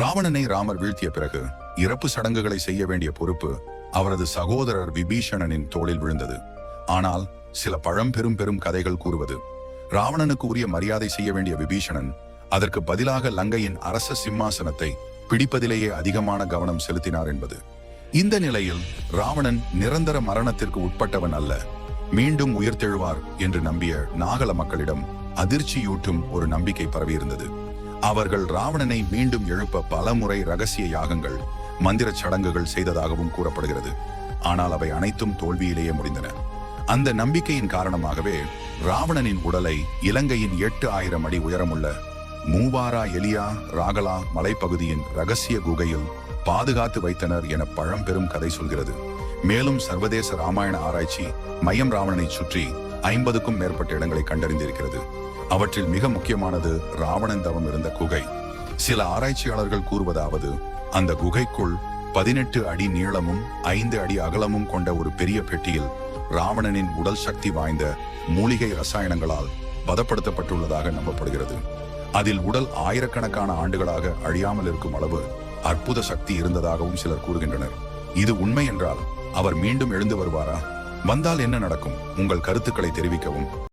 ராவணனை ராமர் வீழ்த்திய பிறகு இறப்பு சடங்குகளை செய்ய வேண்டிய பொறுப்பு அவரது சகோதரர் விபீஷணனின் தோளில் விழுந்தது. ஆனால் சில பழம்பெரும் பெரும் கதைகள் கூறுவது ராவணனுக்கு உரிய மரியாதை செய்ய வேண்டிய விபீஷணன் அதற்கு பதிலாக லங்கையின் அரச சிம்மாசனத்தை பிடிப்பதிலேயே அதிகமான கவனம் செலுத்தினார் என்பது. இந்த நிலையில் ராவணன் நிரந்தர மரணத்திற்கு உட்பட்டவன் அல்ல மீண்டும் உயிர்த்தெழுவார் என்று நம்பிய நாகல மக்களிடம் அதிர்ச்சியூட்டும் ஒரு நம்பிக்கை பரவியிருந்தது. அவர்கள் ராவணனை மீண்டும் எழுப்ப பலமுறை ரகசிய யாகங்கள் மந்திரச் சடங்குகள் செய்ததாகவும் கூறப்படுகிறது. ஆனால் அவை அனைத்தும் தோல்வியிலேயே முடிந்தன. அந்த நம்பிக்கையின் காரணமாகவே ராவணனின் உடலை இலங்கையின் எட்டு ஆயிரம் அடி உயரமுள்ள மூவாரா எலியா ராகலா மலைப்பகுதியின் ரகசிய குகையில் பாதுகாத்து வைத்தனர் என பழம்பெரும் கதை சொல்கிறது. மேலும் சர்வதேச ராமாயண ஆராய்ச்சி மையம் ராவணனை சுற்றி ஐம்பதுக்கும் மேற்பட்ட இடங்களை கண்டறிந்திருக்கிறது. அவற்றில் மிக முக்கியமானது ராவணன் தவம் இருந்த குகை. சில ஆராய்ச்சியாளர்கள் கூறுவதாவது அந்த குகைக்குள் பதினெட்டு அடி நீளமும் ஐந்து அடி அகலமும் கொண்ட ஒரு பெரிய பெட்டியில் ராவணனின் உடல் சக்தி வாய்ந்த மூலிகை ரசாயனங்களால் பதப்படுத்தப்பட்டுள்ளதாக நம்பப்படுகிறது. அதில் உடல் ஆயிரக்கணக்கான ஆண்டுகளாக அழியாமல் இருக்கும் அளவு அற்புத சக்தி இருந்ததாகவும் சிலர் கூறுகின்றனர். இது உண்மை என்றால் அவர் மீண்டும் எழுந்து வருவாரா? வந்தால் என்ன நடக்கும்? உங்கள் கருத்துக்களை தெரிவிக்கவும்.